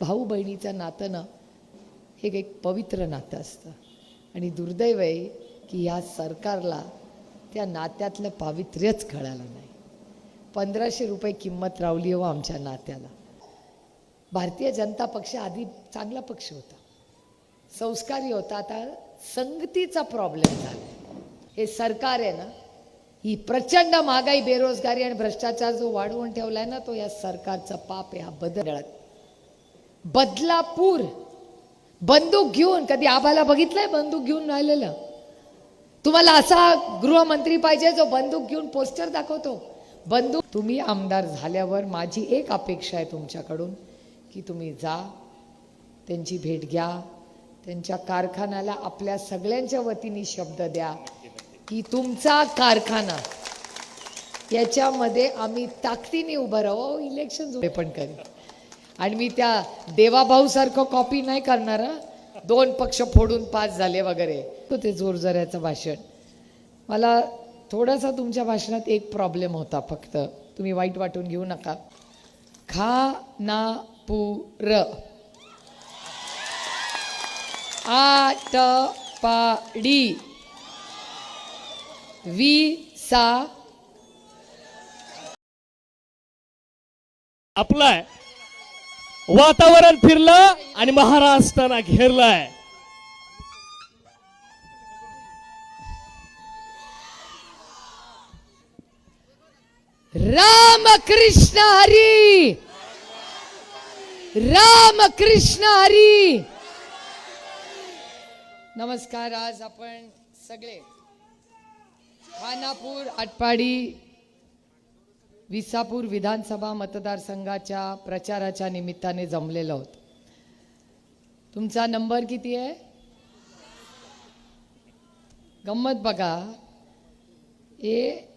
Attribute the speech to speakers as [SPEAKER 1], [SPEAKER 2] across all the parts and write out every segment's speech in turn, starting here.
[SPEAKER 1] भाऊ बहिणीचं नातं ना हे एक पवित्र नातं असतं. आणि दुर्दैव आहे की ह्या सरकारला त्या नात्यातलं पावित्र्यच कळालं नाही. पंधराशे रुपये किंमत रावली हो आमच्या नात्याला. भारतीय जनता पक्ष आधी चांगला पक्ष होता. संस्कारी होता. आता संगतीचा प्रॉब्लेम झाला हे सरकार आहे ना ही प्रचंड महागाई बेरोजगारी आणि भ्रष्टाचार जो वाढवून ठेवलाय ना तो या सरकारचा पाप आहे. हा बदलत बदलापूर. बंदूक घेऊन कधी आबाला बघितलंय बंदूक घेऊन राहिलेलं तुम्हाला असा गृहमंत्री पाहिजे जो बंदूक घेऊन पोस्टर दाखवतो? बंदूक तुम्ही आमदार झाल्यावर माझी एक अपेक्षा आहे तुमच्याकडून की तुम्ही जा त्यांची भेट घ्या त्यांच्या कारखान्याला आपल्या सगळ्यांच्या वतीने शब्द द्या की तुमचा कारखाना याच्यामध्ये आम्ही ताकदीने उभं राहू इलेक्शन पण करेन. आणि मी त्या देवाभाऊ सारखं कॉपी नाही करणार दोन पक्ष फोडून पास झाले वगैरे. तो ते जोरजऱ्याचं भाषण. मला थोडासा तुमच्या भाषणात एक प्रॉब्लेम होता फक्त. तुम्ही वाईट वाटून घेऊ नका. खा ना पुर आट पाडी. We saw.
[SPEAKER 2] आपला वातावरण फिरलं आणि महाराष्ट्राला घेरलाय.
[SPEAKER 1] राम कृष्ण हरी! राम कृष्ण हरी! नमस्कार आज आपण सगळे खानापूर आटपाडी विसापूर विधानसभा मतदारसंघाच्या प्रचाराच्या निमित्ताने जमलेलं होतं तुमचा नंबर किती आहे? गंमत बघा. हे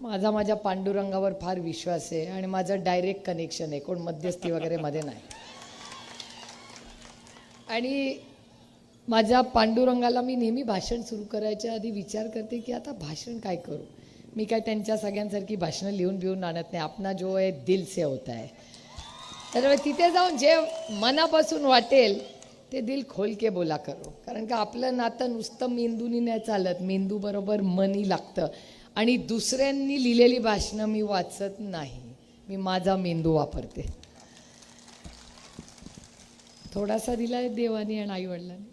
[SPEAKER 1] माझा माझ्या पांडुरंगावर फार विश्वास आहे आणि माझं डायरेक्ट कनेक्शन आहे. कोण मध्यस्थी वगैरे मध्ये नाही. आणि माझ्या पांडुरंगाला मी नेहमी भाषण सुरू करायच्या आधी विचार करते की आता भाषण काय करू? मी काय त्यांच्या सगळ्यांसारखी भाषणं लिहून बिहून आणत नाही. आपला जो आहे दिल से होता है तर तिथे जाऊन जे मनापासून वाटेल ते दिल खोल के बोला करो. कारण का आपलं नातं नुसतं मेंदूनी नाही चालत. मेंदूबरोबर मनी लागतं. आणि दुसऱ्यांनी लिहिलेली भाषणं मी वाचत नाही. मी माझा मेंदू वापरते. थोडासा दिला देवानी आणि आईवडिलांनी.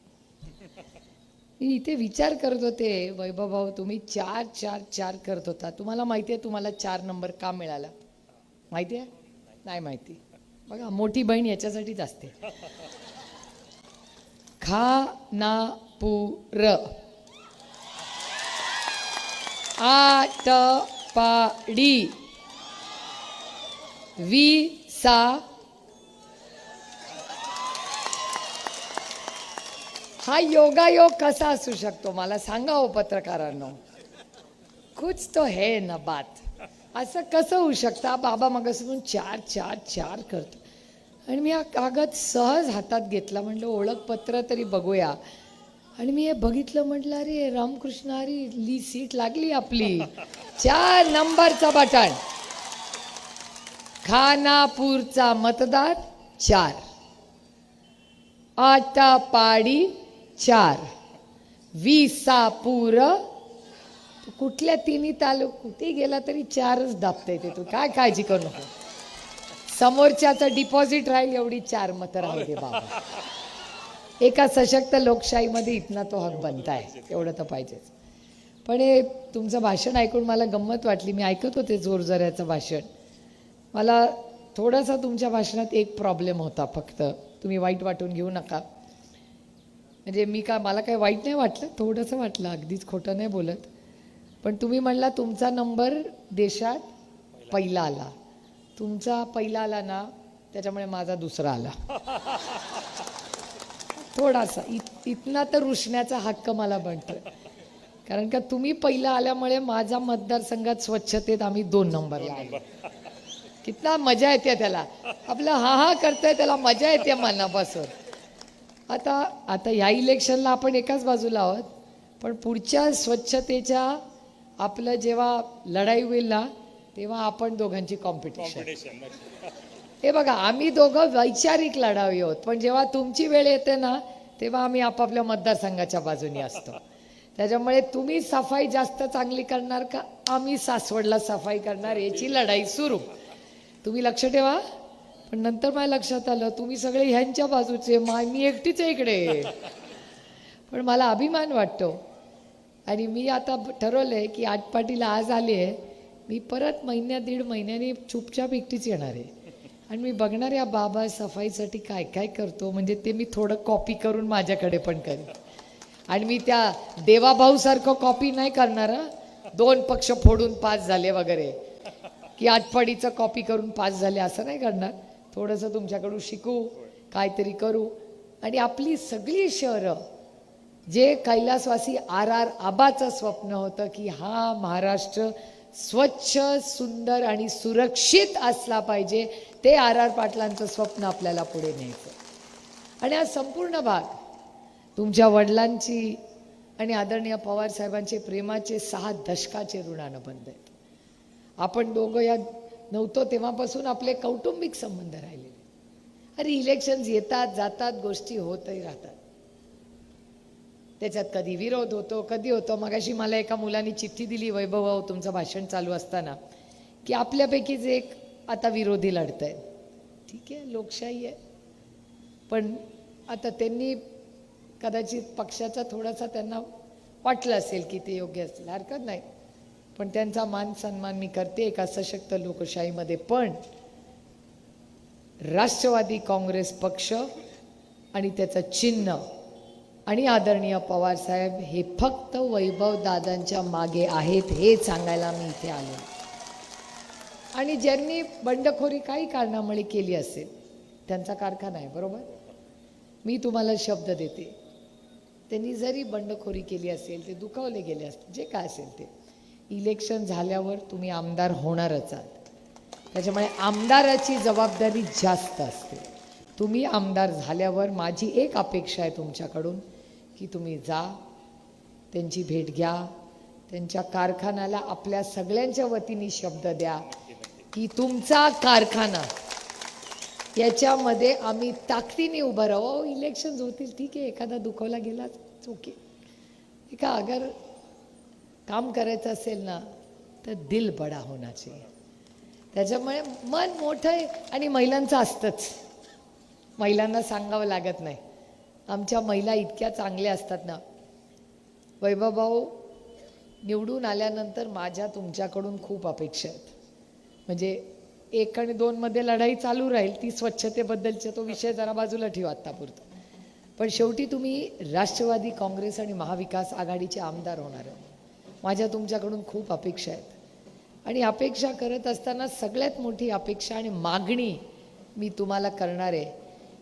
[SPEAKER 1] मी इथे विचार करत होते वैभव भाऊ तुम्ही चार चार चार करत होता. तुम्हाला माहिती आहे तुम्हाला चार नंबर का मिळाला? माहिती आहे? नाही माहिती. बघा मोठी बहीण याच्यासाठीच असते. खा ना पुर आट पाडी. वी सा हा योगायोग कसा असू शकतो? मला सांगा हो पत्रकारांनो. कुछ तो है ना बात. असं कसं होऊ शकतं? बाबा मगासून चार चार चार करतो. आणि मी हा कागद सहज हातात घेतला. म्हटलं ओळखपत्र तरी बघूया. आणि मी हे बघितलं म्हटलं अरे रामकृष्ण हरी ली सीट लागली आपली. चार नंबरचा बटाण खानापूरचा मतदार चार. आटापाडी चार. विसापूर. कुठल्या तिन्ही तालुक कुठे गेला तरी चारच दाबता येते तू. काय काळजी करू नको. समोरच्याचं डिपॉझिट राहील एवढी चार मतं राहू दे बाबा. एका सशक्त लोकशाहीमध्ये इथना तो हक बनताय. एवढं तर पाहिजेच. पण हे तुमचं भाषण ऐकून मला गंमत वाटली. मी ऐकत होते जोरजऱ्याचं भाषण. मला थोडासा तुमच्या भाषणात एक प्रॉब्लेम होता फक्त. तुम्ही वाईट वाटून घेऊ नका. म्हणजे मी का मला काही वाईट नाही वाटलं थोडंसं वाटलं अगदीच खोटं नाही बोलत. पण तुम्ही म्हणला तुमचा नंबर देशात पहिला आला. तुमचा पहिला आला ना त्याच्यामुळे माझा दुसरा आला. थोडासा इत इथना तर रुसण्याचा हक्क मला बनतो कारण का तुम्ही पहिला आल्यामुळे माझा मतदारसंघात स्वच्छतेत आम्ही दोन नंबरला आलो कितना मजा येते त्याला. आपलं हा हा करतंय त्याला मजा येते मनापासून. आता आता ह्या इलेक्शनला आपण एकाच बाजूला आहोत. पण पुढच्या स्वच्छतेच्या आपलं जेव्हा लढाई होईल ना तेव्हा आपण दोघांची कॉम्पिटिशन हे बघा आम्ही दोघं वैचारिक लढावी आहोत. पण जेव्हा तुमची वेळ येते ना तेव्हा आम्ही आपापल्या मतदारसंघाच्या बाजूने असतो. त्याच्यामुळे तुम्ही सफाई जास्त चांगली करणार का? आम्ही सासवडला सफाई करणार याची लढाई सुरू. तुम्ही लक्ष ठेवा. पण नंतर माझ्या लक्षात आलं तुम्ही सगळे ह्यांच्या बाजूचे माय मी एकटीच आहे इकडे. पण मला अभिमान वाटतो. आणि मी आता ठरवलंय की आटपाटीला आज आली आहे. मी परत महिन्या दीड महिन्यानी चुपचाप एकटीच येणार आहे. आणि मी बघणार या बाबा सफाईसाठी काय काय करतो? म्हणजे ते मी थोडं कॉपी करून माझ्याकडे पण करेन. आणि मी त्या देवाभाऊसारखं कॉपी नाही करणार दोन पक्ष फोडून पास झाले वगैरे. की आटपाडीचं कॉपी करून पास झाले असं नाही करणार. थोडंसं तुमच्याकडून शिकू काहीतरी करू. आणि आपली सगळी शहरं जे कैलासवासी आर आर आबाचं स्वप्न होतं की हा महाराष्ट्र स्वच्छ सुंदर आणि सुरक्षित असला पाहिजे ते आर आर पाटलांचं स्वप्न आपल्याला पुढे न्यायचं. आणि हा संपूर्ण भाग तुमच्या वडिलांची आणि आदरणीय पवार साहेबांचे प्रेमाचे सहा दशकाचे ऋणानं बंद आहेत. आपण दोघं या नव्हतो तेव्हापासून आपले कौटुंबिक संबंध राहिलेले अरे इलेक्शन्स येतात जातात गोष्टी होतही राहतात. त्याच्यात कधी विरोध होतो कधी होतो. मगाशी मला एका मुलाने चिठ्ठी दिली वैभव तुमचं भाषण चालू असताना की आपल्यापैकीच एक आता विरोधी लढत आहेत ठीक आहे लोकशाही आहे. पण आता त्यांनी कदाचित पक्षाचा थोडासा त्यांना वाटलं असेल की ते योग्य असेल हरकत नाही. पण त्यांचा मान सन्मान मी करते एका सशक्त लोकशाहीमध्ये. पण राष्ट्रवादी काँग्रेस पक्ष आणि त्याचं चिन्ह आणि आदरणीय पवार साहेब हे फक्त वैभव दादांच्या मागे आहेत हे सांगायला मी इथे आलो. आणि ज्यांनी बंडखोरी काही कारणामुळे केली असेल त्यांचा कारखाना आहे बरोबर? मी तुम्हाला शब्द देते. त्यांनी जरी बंडखोरी केली असेल ते दुखावले गेले असतील जे काय असेल ते. इलेक्शन झाल्यावर तुम्ही आमदार होणारच आहात. त्याच्यामुळे आमदाराची जबाबदारी जास्त असते. तुम्ही आमदार झाल्यावर माझी एक अपेक्षा आहे तुमच्याकडून की तुम्ही जा त्यांची भेट घ्या त्यांच्या कारखान्याला आपल्या सगळ्यांच्या वतीने शब्द द्या की तुमचा कारखाना याच्यामध्ये आम्ही ताकदीने उभं राहू अहो, इलेक्शन्स होतील ठीक आहे एखादा दुखवला गेला ओके एका अगर काम करायचं असेल ना तर दिल बडा होणार चाहिए. त्याच्यामुळे मन मोठं आहे आणि महिलांचं असतंच. महिलांना सांगावं लागत नाही. आमच्या महिला इतक्या चांगल्या असतात ना. वैभव भाऊ निवडून आल्यानंतर माझ्या तुमच्याकडून खूप अपेक्षा आहेत. म्हणजे एक आणि दोनमध्ये लढाई चालू राहील ती स्वच्छतेबद्दलचा तो विषय जरा बाजूला ठेवा आत्तापुरतं पण शेवटी तुम्ही राष्ट्रवादी काँग्रेस आणि महाविकास आघाडीचे आमदार होणार आहात. माझ्या तुमच्याकडून खूप अपेक्षा आहेत. आणि अपेक्षा करत असताना सगळ्यात मोठी अपेक्षा आणि मागणी मी तुम्हाला करणार आहे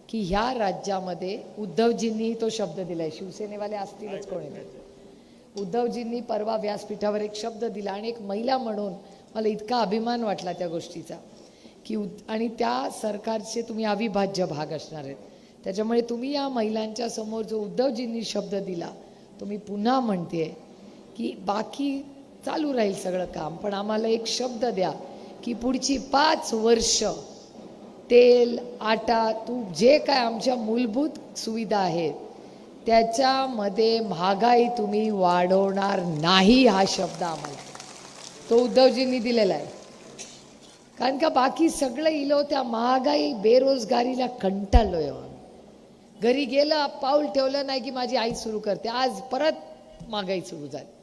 [SPEAKER 1] की ह्या राज्यामध्ये उद्धवजींनीही तो शब्द दिलाय. शिवसेनेवाले असतीलच कोणी. उद्धवजींनी परवा व्यासपीठावर एक शब्द दिला आणि एक महिला म्हणून मला इतका अभिमान वाटला त्या गोष्टीचा की उद आणि त्या सरकारचे तुम्ही अविभाज्य भाग असणार आहेत. त्याच्यामुळे तुम्ही या महिलांच्या समोर जो उद्धवजींनी शब्द दिला तो मी पुन्हा म्हणते की बाकी चालू राहील सगळं काम पण आम्हाला एक शब्द द्या की पुढची पाच वर्ष तेल आटा तूप जे काय आमच्या मूलभूत सुविधा आहेत त्याच्यामध्ये महागाई तुम्ही वाढवणार नाही हा शब्द आम्हाला. तो उद्धवजींनी दिलेला आहे. कारण का बाकी सगळं इलो त्या महागाई बेरोजगारीला कंटाळलो आहे घरी गेलं पाऊल ठेवलं नाही की माझी आई सुरू करते. आज परत महागाई सुरू झाली.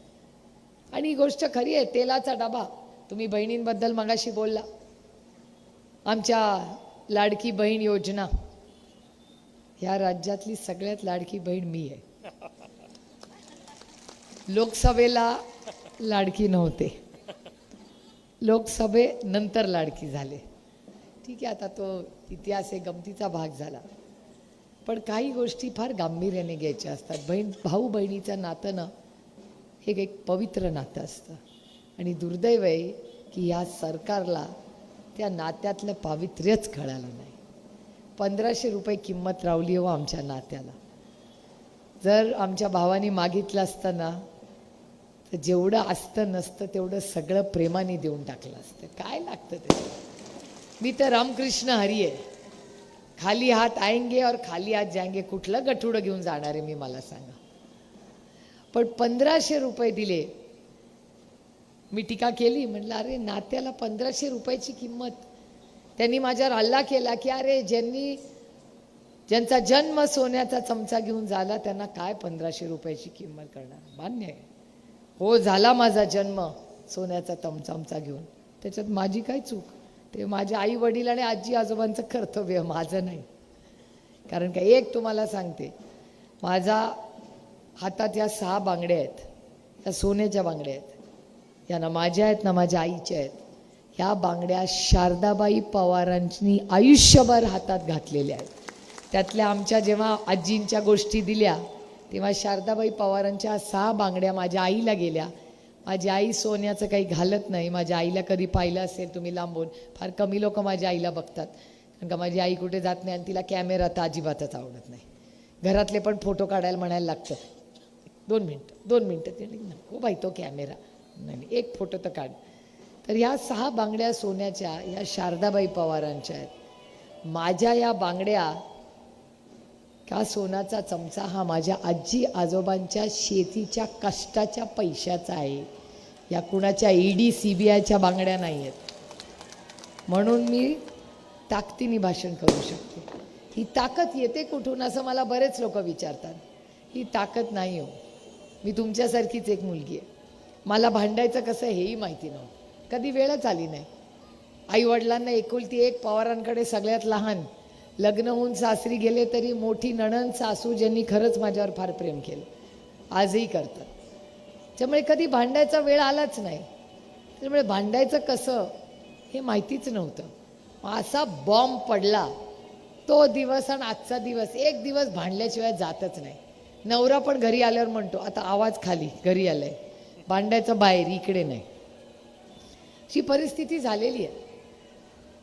[SPEAKER 1] आणि ही गोष्ट खरी आहे तेलाचा डबा. तुम्ही बहिणींबद्दल मगाशी बोलला. आमच्या लाडकी बहीण योजना. ह्या राज्यातली सगळ्यात लाडकी बहीण मी आहे. लोकसभेला लाडकी नव्हते. लोकसभेनंतर लाडकी झाले. ठीक आहे आता तो इतिहास हे गमतीचा भाग झाला. पण काही गोष्टी फार गांभीर्याने घ्यायच्या असतात. बहीण भाऊ बहिणीचं नातं ना हे एक पवित्र नातं असतं. आणि दुर्दैव आहे की ह्या सरकारला त्या नात्यातलं पावित्र्यच कळालं नाही. पंधराशे रुपये किंमत रावली हो आमच्या नात्याला. जर आमच्या भावाने मागितलं असतं ना तर जेवढं असतं नसतं तेवढं सगळं प्रेमाने देऊन टाकलं असतं. काय लागतं ते? मी तर रामकृष्ण हरी आहे. खाली हात आएंगे और खाली हात जाएंगे. कुठलं गठुडं घेऊन जाणार आहे मी मला सांगा. पण पंधराशे रुपये दिले. मी टीका केली म्हटलं अरे नात्याला पंधराशे रुपयाची किंमत. त्यांनी माझ्यावर हल्ला केला की अरे ज्यांनी ज्यांचा जन्म सोन्याचा चमचा घेऊन झाला त्यांना काय पंधराशे रुपयाची किंमत करणार? मान्य आहे. हो झाला माझा जन्म सोन्याचा तमचमचा घेऊन. त्याच्यात माझी काय चूक? ते माझ्या आई वडील आणि आजी आजोबांचं कर्तव्य माझं नाही. कारण का एक तुम्हाला सांगते माझा हातात या सहा बांगड्या आहेत या सोन्याच्या बांगड्या आहेत या ना माझ्या आहेत ना माझ्या आईच्या आहेत ह्या बांगड्या शारदाबाई पवारांनी आयुष्यभर हातात घातलेल्या आहेत. त्यातल्या आमच्या जेव्हा आजींच्या गोष्टी दिल्या तेव्हा शारदाबाई पवारांच्या सहा बांगड्या माझ्या आईला गेल्या. माझी आई सोन्याचं काही घालत नाही माझ्या आईला कधी पाहिलं असेल तुम्ही लांबून फार कमी लोक माझ्या आईला बघतात. कारण का माझी आई कुठे जात नाही आणि तिला कॅमेरा तर अजिबातच आवडत नाही. घरातले पण फोटो काढायला म्हणायला लागतं. दोन मिनटं दोन मिनटं ते नको हो बाई तो कॅमेरा. नाही नाही, एक फोटो तर काढ. तर ह्या सहा बांगड्या सोन्याच्या या शारदाबाई पवारांच्या आहेत. माझ्या या बांगड्या का सोनाचा चमचा हा माझ्या आजी आजोबांच्या शेतीच्या कष्टाच्या पैशाचा आहे. या कुणाच्या ईडी सी बी आयच्या बांगड्या नाही आहेत. म्हणून मी ताकदीने भाषण करू शकते. ही ताकद येते कुठून असं मला बरेच लोक विचारतात. ही ताकद नाही हो. मी तुमच्यासारखीच एक मुलगी आहे. मला भांडायचं कसं हेही माहिती नव्हतं. कधी वेळच आली नाही. आईवडिलांना एकुलती एक पवारांकडे सगळ्यात लहान लग्न होऊन सासरी गेले तरी मोठी नणन सासू ज्यांनी खरंच माझ्यावर फार प्रेम केलं. आजही करतात. त्यामुळे कधी भांडायचा वेळ आलाच नाही. त्यामुळे भांडायचं कसं हे माहितीच नव्हतं. असा बॉम्ब पडला तो दिवस आणि आजचा दिवस एक दिवस भांडल्याशिवाय जातच नाही. नवरा पण घरी आल्यावर म्हणतो आता आवाज खाली घरी आलाय. भांड्याचं बाहेर इकडे नाही. अशी परिस्थिती झालेली आहे.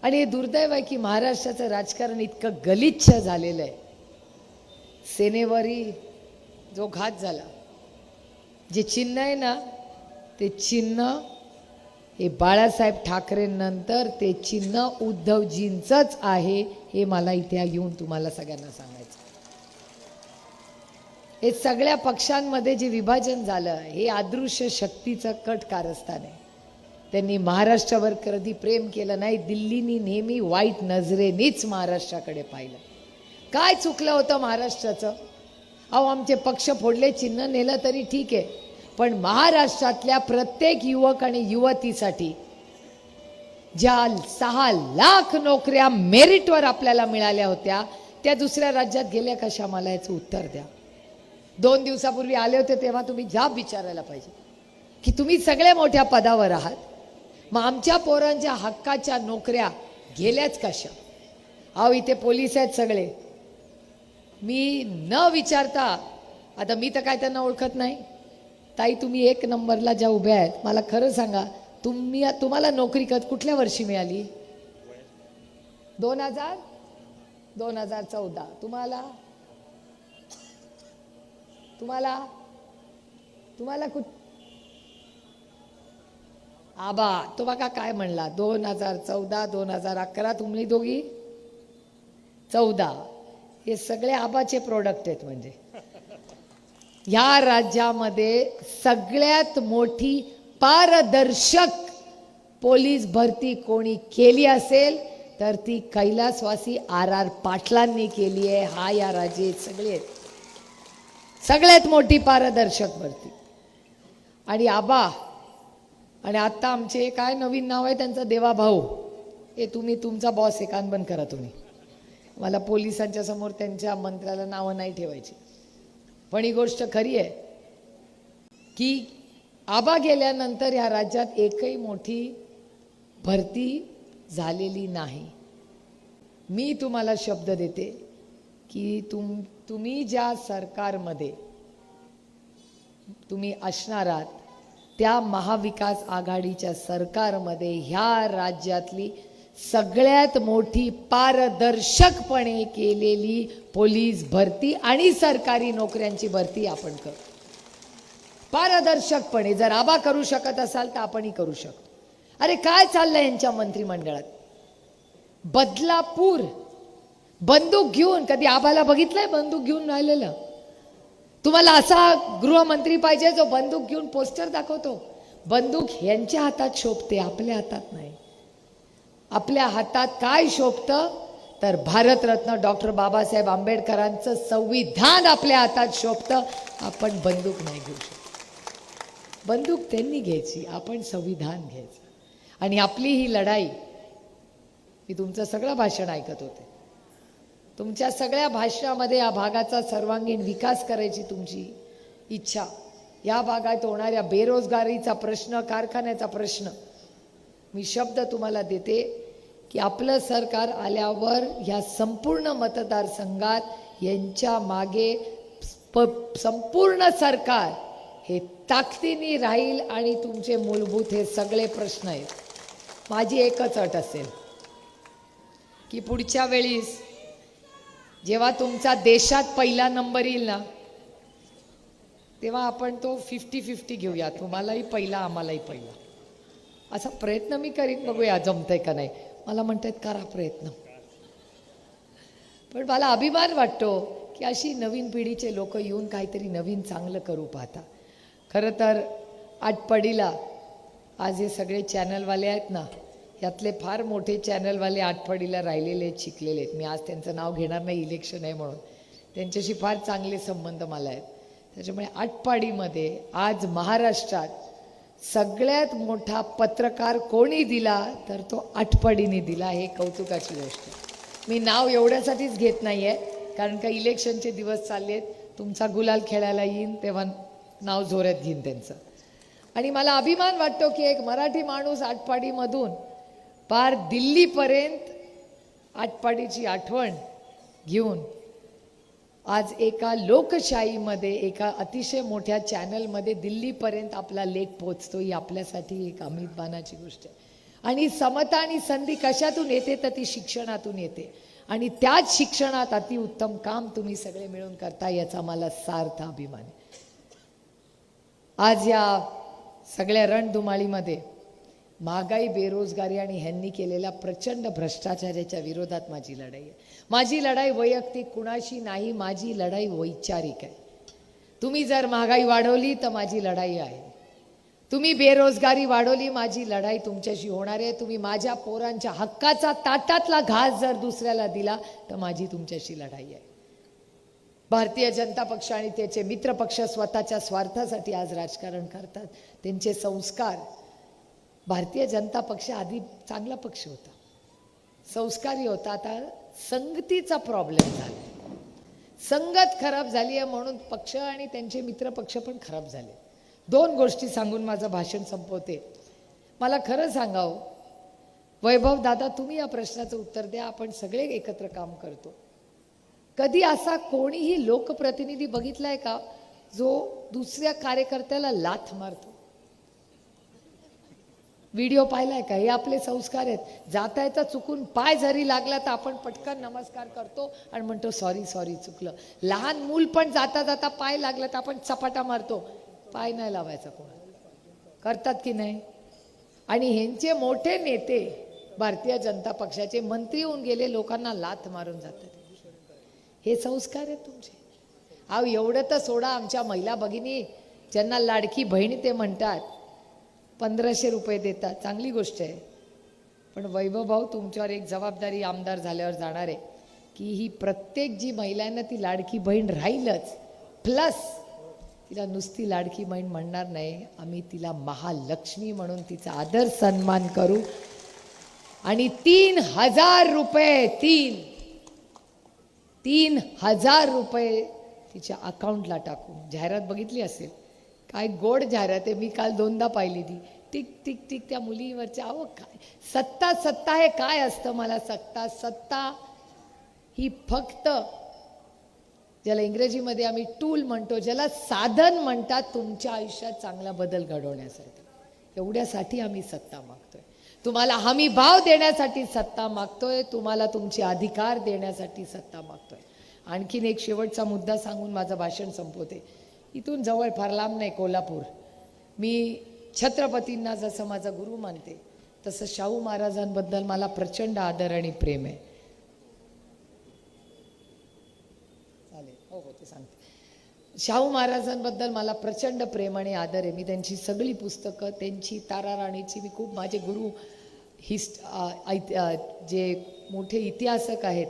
[SPEAKER 1] आणि हे दुर्दैव आहे की महाराष्ट्राचं राजकारण इतकं गलिच्छ झालेलं आहे. सेनेवरी जो घात झाला जे चिन्ह आहे ना ते चिन्ह हे बाळासाहेब ठाकरेंनंतर ते चिन्ह उद्धवजींचंच आहे हे मला इथे येऊन तुम्हाला सगळ्यांना सांगायचं हे सगळ्या पक्षांमध्ये जे विभाजन झालं हे अदृश्य शक्तीचं कट कारस्थान आहे. त्यांनी महाराष्ट्रावर कधी प्रेम केलं नाही दिल्लीनी नेहमी वाईट नजरेनेच महाराष्ट्राकडे पाहिलं. काय चुकलं होतं महाराष्ट्राचं? अहो आमचे पक्ष फोडले चिन्ह नेलं तरी ठीक आहे पण महाराष्ट्रातल्या प्रत्येक युवक आणि युवतीसाठी ज्या सहा लाख नोकऱ्या मेरिटवर आपल्याला मिळाल्या होत्या त्या दुसऱ्या राज्यात गेल्या कशा? मला याचं उत्तर द्या. दोन दिवसापूर्वी आले होते तेव्हा तुम्ही जाब विचारायला पाहिजे. की तुम्ही सगळे मोठ्या पदावर आहात. मग आमच्या पोरांच्या हक्काच्या नोकऱ्या गेल्याच कशा? अहो इथे पोलीस आहेत सगळे. मी न विचारता आता मी तर काय त्यांना ओळखत नाही. ताई तुम्ही एक नंबरला ज्या उभ्या आहेत मला खरं सांगा तुम्ही तुम्हाला नोकरी कत कुठल्या वर्षी मिळाली? दोन हजार? दोन हजार चौदा. तुम्हाला तुम्हाला तुम्हाला कुठ आबा तो बघा काय म्हणला. दोन हजार चौदा दोन हजार अकरा तुम्ही दोघी? चौदा. हे सगळे आबाचे प्रोडक्ट आहेत म्हणजे. या राज्यामध्ये सगळ्यात मोठी पारदर्शक पोलीस भरती कोणी केली असेल तर ती कैलासवासी आर आर पाटलांनी केली आहे. हा या राजे सगळे आहेत. सगळ्यात मोठी पारदर्शक भरती. आणि आबा आणि आत्ता आमचे काय नवीन नाव आहे त्यांचा? देवा भाऊ. हे तुम्ही तुमचा बॉस आहे करा तुम्ही. मला पोलिसांच्या समोर त्यांच्या मंत्र्याला नावं नाही ठेवायची. पण ही गोष्ट खरी आहे की आबा गेल्यानंतर ह्या राज्यात एकही मोठी भरती झालेली नाही. मी तुम्हाला शब्द देते की तुम तुम्ही ज्या सरकारमध्ये तुम्ही असणार आहात त्या महाविकास आघाडीच्या सरकारमध्ये ह्या राज्यातली सगळ्यात मोठी पारदर्शकपणे केलेली पोलीस भरती आणि सरकारी नोकऱ्यांची भरती आपण करू. पारदर्शकपणे जर आबा करू शकत असाल तर आपणही करू शकतो अरे काय चाललंय यांच्या मंत्रिमंडळात? बदलापूर बंदूक घेऊन कधी आबाला बघितलंय बंदूक घेऊन राहिलेलं? तुम्हाला असा गृहमंत्री पाहिजे जो बंदूक घेऊन पोस्टर दाखवतो? बंदूक यांच्या हातात शोभते आपल्या हातात नाही. आपल्या हातात काय शोभतं? तर भारतरत्न डॉक्टर बाबासाहेब आंबेडकरांचं संविधान आपल्या हातात शोभतं. आपण बंदूक नाही घेऊ शकतो. बंदूक त्यांनी घ्यायची आपण संविधान घ्यायचं. आणि आपली ही लढाई मी तुमचं सगळं भाषण ऐकत होते. तुमच्या सगळ्या भाषणामध्ये या भागाचा सर्वांगीण विकास करायची तुमची इच्छा. या भागात होणाऱ्या बेरोजगारीचा प्रश्न कारखान्याचा प्रश्न मी शब्द तुम्हाला देते की आपलं सरकार आल्यावर ह्या संपूर्ण मतदारसंघात यांच्या मागे प- संपूर्ण सरकार हे ताकदीने राहील आणि तुमचे मूलभूत हे सगळे प्रश्न आहेत. माझी एकच अट असेल की पुढच्या वेळीस जेव्हा तुमचा देशात पहिला नंबर येईल ना तेव्हा आपण तो फिफ्टी फिफ्टी घेऊया. तुम्हालाही पहिला आम्हालाही पहिला. असा प्रयत्न मी करीन. बघूया जमतंय का नाही. मला म्हणतात करा प्रयत्न. पण मला अभिमान वाटतो की अशी नवीन पिढीचे लोक येऊन काहीतरी नवीन चांगलं करू पाहता. खरं तर आटपडीला आज हे सगळे चॅनलवाले आहेत ना यातले फार मोठे चॅनलवाले आटपडीला राहिलेले आहेत शिकलेले आहेत. मी आज त्यांचं नाव घेणार नाही इलेक्शन आहे म्हणून. त्यांच्याशी फार चांगले संबंध मला आहेत. त्याच्यामुळे आटपाडीमध्ये आज महाराष्ट्रात सगळ्यात मोठा पत्रकार कोणी दिला तर तो आटपाडीने दिला. हे कौतुकाची गोष्ट मी नाव एवढ्यासाठीच घेत नाही आहे कारण का इलेक्शनचे दिवस चालले आहेत. तुमचा गुलाल खेळायला येईन तेव्हा नाव झोऱ्यात घेईन त्यांचं. आणि मला अभिमान वाटतो की एक मराठी माणूस आटपाडीमधून पार दिल्लीपर्यंत आटपाडीची आठवण घेऊन आज एका लोकशाहीमध्ये एका अतिशय मोठ्या चॅनलमध्ये दिल्लीपर्यंत आपला लेख पोचतो ही आपल्यासाठी एक अमितबानाची गोष्ट आहे. आणि समता आणि संधी कशातून येते तर ती शिक्षणातून येते. आणि त्याच शिक्षणात अतिउत्तम काम तुम्ही सगळे मिळून करता याचा मला सार्थ अभिमान आहे. आज या सगळ्या रणधुमाळीमध्ये महागाई बेरोजगारी आणि ह्यांनी केलेल्या प्रचंड भ्रष्टाचाराच्या विरोधात माझी लढाई आहे. माझी लढाई वैयक्तिक कुणाशी नाही माझी लढाई वैचारिक आहे. तुम्ही जर महागाई वाढवली तर माझी लढाई आहे. तुम्ही बेरोजगारी वाढवली माझी लढाई तुमच्याशी होणार आहे. तुम्ही माझ्या पोरांच्या हक्काचा ताटातला घास जर दुसऱ्याला दिला तर माझी तुमच्याशी लढाई आहे. भारतीय जनता पक्ष आणि त्याचे मित्रपक्ष स्वतःच्या स्वार्थासाठी आज राजकारण करतात. त्यांचे संस्कार भारतीय जनता पक्ष आधी चांगला पक्ष होता. संस्कारी होता. आता संगतीचा प्रॉब्लेम झाला. संगत खराब झाली आहे म्हणून पक्ष आणि त्यांचे मित्र पक्ष पण खराब झाले. दोन गोष्टी सांगून माझं भाषण संपवते. मला खरं सांगावं वैभव दादा तुम्ही या प्रश्नाचं उत्तर द्या. आपण सगळे एकत्र काम करतो. कधी असा कोणीही लोकप्रतिनिधी बघितलाय का जो दुसऱ्या कार्यकर्त्याला लाथ मारतो? व्हिडिओ पाहिलाय का? हे आपले संस्कार आहेत. जाता येता चुकून पाय जरी लागला तर आपण पटकन नमस्कार करतो आणि म्हणतो सॉरी सॉरी चुकलं. लहान मूल पण जाता जाता पाय लागला तर आपण चपाटा मारतो. पाय नाही लावायचा कोणाला. करतात की नाही? आणि ह्यांचे मोठे नेते भारतीय जनता पक्षाचे मंत्री होऊन गेले लोकांना लाथ मारून जातात. हे संस्कार आहेत तुमचे. अहो एवढं तर सोडा आमच्या महिला भगिनी. ज्यांना लाडकी बहीण ते म्हणतात पंधराशे रुपये देतात. चांगली गोष्ट आहे. पण वैभव भाऊ तुमच्यावर एक जबाबदारी आमदार झाल्यावर जाणार आहे. की ही प्रत्येक जी महिलांना ती लाडकी बहीण राहीलच. प्लस तिला नुसती लाडकी बहीण म्हणणार नाही. आम्ही तिला महालक्ष्मी म्हणून तिचा आदर सन्मान करू. आणि तीन हजार रुपये तीन तीन हजार रुपये तिच्या अकाउंटला टाकू. जाहिरात बघितली असेल. काय गोड जाहिरात आहे मी काल दोनदा पाहिली ती. टिक टिक टिक त्या मुलीवरच्या अहो काय? सत्ता सत्ता हे काय असतं मला सत्ता सत्ता ही फक्त ज्याला इंग्रजीमध्ये आम्ही टूल म्हणतो ज्याला साधन म्हणतात तुमच्या आयुष्यात चांगला बदल घडवण्यासाठी. एवढ्यासाठी आम्ही सत्ता मागतोय. तुम्हाला हमी भाव देण्यासाठी सत्ता मागतोय तुम्हाला तुमचे अधिकार देण्यासाठी सत्ता मागतोय. आणखीन एक शेवटचा मुद्दा सांगून माझं भाषण संपवते. इथून जवळ फार लांब नाही कोल्हापूर. मी छत्रपतींना जसं माझा गुरु मानते तसं शाहू महाराजांबद्दल मला प्रचंड आदर आणि प्रेम आहे. चालेल हो हो ते सांगते. शाहू महाराजांबद्दल मला प्रचंड प्रेम आणि आदर आहे. मी त्यांची सगळी पुस्तकं त्यांची तारा राणीची मी खूप माझे गुरु हिस्ट ऐत- जे मोठे इतिहासक आहेत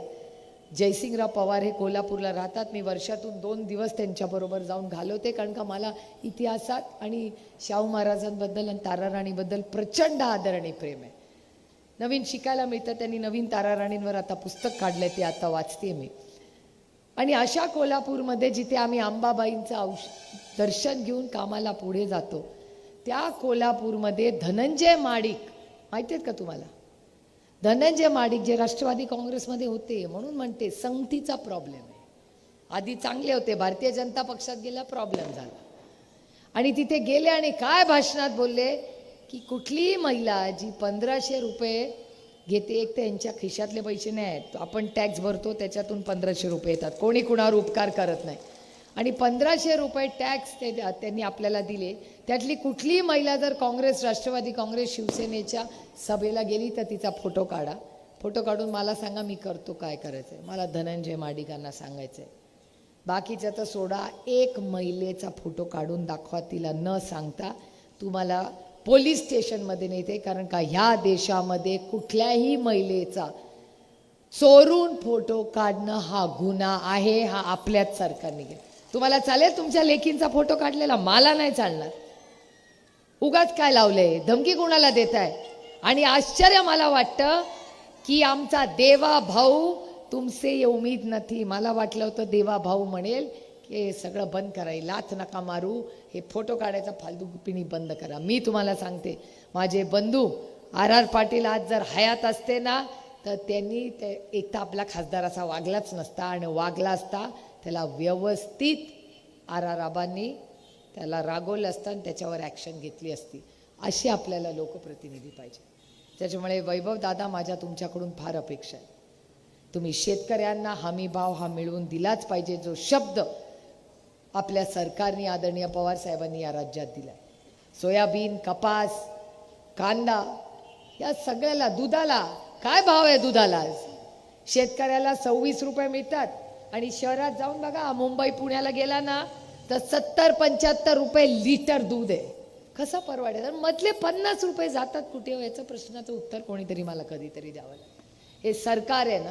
[SPEAKER 1] जयसिंगराव पवार हे कोल्हापूरला राहतात. मी वर्षातून दोन दिवस त्यांच्याबरोबर जाऊन घालवते. कारण का मला इतिहासात आणि शाहू महाराजांबद्दल आणि ताराराणीबद्दल प्रचंड आदर आणि प्रेम आहे. नवीन शिकायला मिळतं. त्यांनी नवीन ताराराणींवर आता पुस्तक काढलंय ते आता वाचते मी. आणि अशा कोल्हापूरमध्ये जिथे आम्ही अंबाबाईंचं औष दर्शन घेऊन कामाला पुढे जातो त्या कोल्हापूरमध्ये धनंजय माडिक. माहिती आहेत का तुम्हाला? धनंजय माडिक जे राष्ट्रवादी काँग्रेसमध्ये होते म्हणून म्हणते संगतीचा प्रॉब्लेम आहे. आधी चांगले होते भारतीय जनता पक्षात गेला प्रॉब्लेम झाला. आणि तिथे गेले आणि काय भाषणात बोलले की कुठलीही महिला जी पंधराशे रुपये घेते एक तर यांच्या खिशातले पैसे नाही आहेत. आपण टॅक्स भरतो त्याच्यातून पंधराशे रुपये येतात. कोणी कुणावर उपकार करत नाही. आणि पंधराशे रुपये टॅक्स ते त्यांनी आपल्याला दिले. त्यातली कुठलीही महिला जर काँग्रेस राष्ट्रवादी काँग्रेस शिवसेनेच्या सभेला गेली तर तिचा फोटो काढा. फोटो काढून मला सांगा मी करतो काय करायचं आहे मला धनंजय माडिकांना सांगायचं आहे बाकीच्या तर सोडा. एक महिलेचा फोटो काढून दाखवा. तिला न सांगता तुम्हाला पोलीस स्टेशनमध्ये नेते कारण का ह्या देशामध्ये कुठल्याही महिलेचा चोरून फोटो काढणं हा गुन्हा आहे हा आपल्याच सरकारने केला. तुम्हाला चालेल तुमच्या लेखींचा फोटो काढलेला? मला नाही चालणार. उगाच काय लावलंय? धमकी कोणाला देत आहे आणि आश्चर्य मला वाटतं की आमचा देवा भाऊ तुमसे उमेद नथी. मला वाटलं होतं देवा भाऊ म्हणेल की हे सगळं बंद करा लाथ नका मारू हे फोटो काढायचा फालतूपिणी बंद करा. मी तुम्हाला सांगते माझे बंधू आर आर पाटील आज जर हयात असते ना तर त्यांनी ते एक तर आपला खासदार असा वागलाच नसता आणि वागला असता. त्याला व्यवस्थित आर आर आबांनी त्याला रागवलं असतं आणि त्याच्यावर ॲक्शन घेतली असती. अशी आपल्याला लोकप्रतिनिधी पाहिजे. त्याच्यामुळे वैभव दादा माझ्या तुमच्याकडून फार अपेक्षा आहे. तुम्ही शेतकऱ्यांना हमी भाव हा मिळवून दिलाच पाहिजे जो शब्द आपल्या सरकारने आदरणीय पवार साहेबांनी या राज्यात दिला सोयाबीन कपास कांदा या सगळ्याला दुधाला काय भाव आहे दुधाला आज? शेतकऱ्याला सव्वीस रुपये मिळतात. आणि शहरात जाऊन बघा मुंबई पुण्याला गेला ना तर सत्तर पंच्याहत्तर रुपये लिटर दूध आहे. कसं परवडेल तर मधले पन्नास रुपये जातात कुठे हो? याचं प्रश्नाचं उत्तर कोणीतरी मला कधीतरी द्यावं लागेल. हे सरकार आहे ना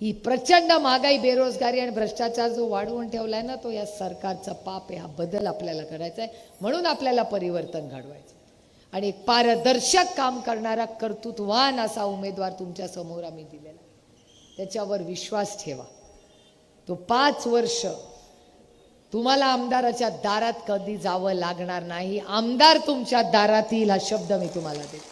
[SPEAKER 1] ही प्रचंड महागाई बेरोजगारी आणि भ्रष्टाचार जो वाढवून ठेवला आहे ना तो या सरकारचा पाप आहे. हा बदल आपल्याला करायचा आहे म्हणून आपल्याला परिवर्तन घडवायचं आणि एक पारदर्शक काम करणारा कर्तृत्ववान असा उमेदवार तुमच्यासमोर आम्ही दिलेला आहे. त्याच्यावर विश्वास ठेवा. तो पाच वर्ष तुम्हाला आमदाराच्या दारात कधी जावं लागणार नाही. आमदार तुमच्या दारात येईल हा शब्द मी तुम्हाला देतो.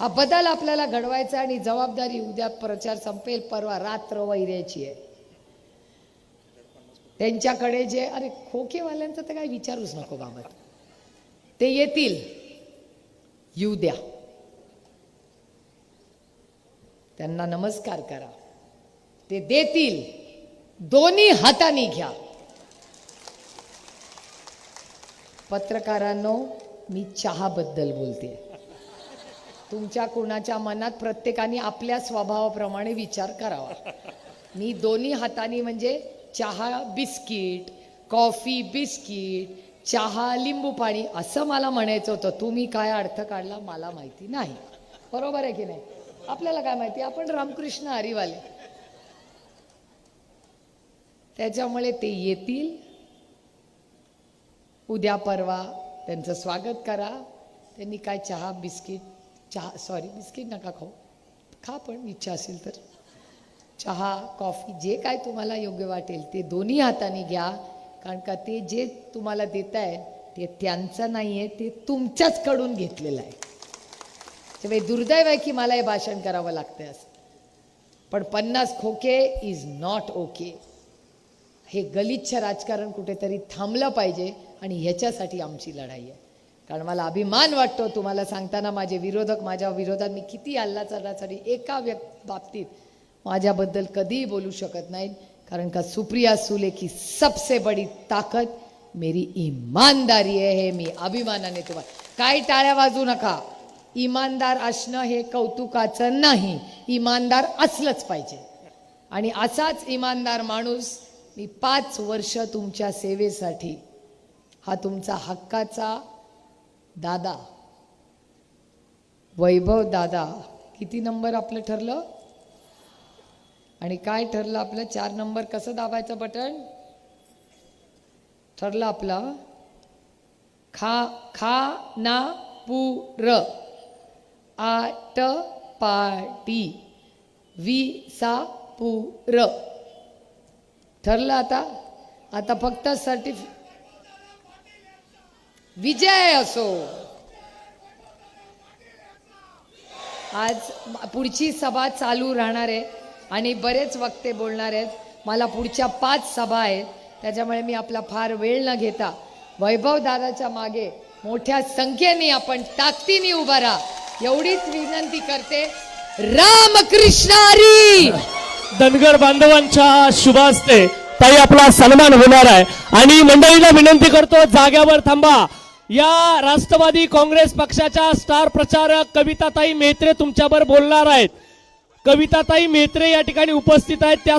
[SPEAKER 1] हा बदल आपल्याला घडवायचा आणि जबाबदारी उद्या प्रचार संपेल परवा रात्र वैर्याची आहे. त्यांच्याकडे जे अरे खोकेवाल्यांचं तर काही विचारूच नको बाबत ते येतील. येऊ द्या. त्यांना नमस्कार करा. ते देतील. दोन्ही हाताने घ्या. पत्रकारांनो मी चहाबद्दल बोलते. तुमच्या कुणाच्या मनात प्रत्येकाने आपल्या स्वभावाप्रमाणे विचार करावा. मी दोन्ही हाताने म्हणजे चहा बिस्किट कॉफी बिस्किट चहा लिंबू पाणी असं मला म्हणायचं होतं. तुम्ही काय अर्थ काढला मला माहिती नाही. बरोबर आहे की नाही? आपल्याला काय माहिती? आपण रामकृष्ण हरिवाले. त्याच्यामुळे ते येतील. उद्या परवा त्यांचं स्वागत करा. त्यांनी काय चहा बिस्किट चहा सॉरी बिस्किट नका खाऊ. खा पण इच्छा असेल तर. चहा कॉफी जे काय तुम्हाला योग्य वाटेल ते दोन्ही हाताने घ्या. कारण का ते जे तुम्हाला देत आहे ते त्यांचं नाही आहे ते तुमच्याच कडून घेतलेलं आहे. त्यामुळे दुर्दैव आहे की मला हे भाषण करावं लागतंय असं. पण पन्नास खोके इज नॉट ओके हे गलिच्छ राजकारण कुठेतरी थांबलं पाहिजे आणि ह्याच्यासाठी आमची लढाई आहे. कारण मला अभिमान वाटतो तुम्हाला सांगताना माझे विरोधक माझ्या विरोधात मी किती हल्ला एका व्यक् बाबतीत माझ्याबद्दल कधीही बोलू शकत नाहीत कारण का सुप्रिया सुले की सबसे बडी ताकद मेरी इमानदारी आहे हे मी अभिमानाने तुम्हाला काय टाळ्या वाजू नका. इमानदार असणं हे कौतुकाचं नाही. इमानदार असलंच पाहिजे. आणि असाच इमानदार माणूस मी पाच वर्ष तुमच्या सेवेसाठी हा तुमचा हक्काचा दादा वैभव दादा किती नंबर आपलं ठरलं? आणि काय ठरलं आपलं? चार नंबर कसं दाबायचं बटन? ठरलं आपलं? खा खा ना पुर आट पाटी. वी सा पुर ठरलं आता. आता फक्त सर्टिफि विजय असो. आज पुढची सभा चालू राहणार आहे आणि बरेच वक्ते बोलणार आहेत. मला पुढच्या पाच सभा आहेत. त्याच्यामुळे मी आपला फार वेळ न घेता वैभव दादाच्या मागे मोठ्या संख्येने आपण ताकदीने उभा राहा. एवढीच विनंती करते. रामकृष्ण हरी
[SPEAKER 2] धनगर बांधवांच्या शुभास्ते. ताई आपला सन्मान होणार आहे. आणि मंडळीला विनंती करतो जाग्यावर थांबा. या राष्ट्रवादी काँग्रेस पक्षाच्या स्टार प्रचारक कविताताई मेत्रे तुमच्यावर बोलणार आहेत. कविताताई मेत्रे या ठिकाणी उपस्थित आहेत. त्या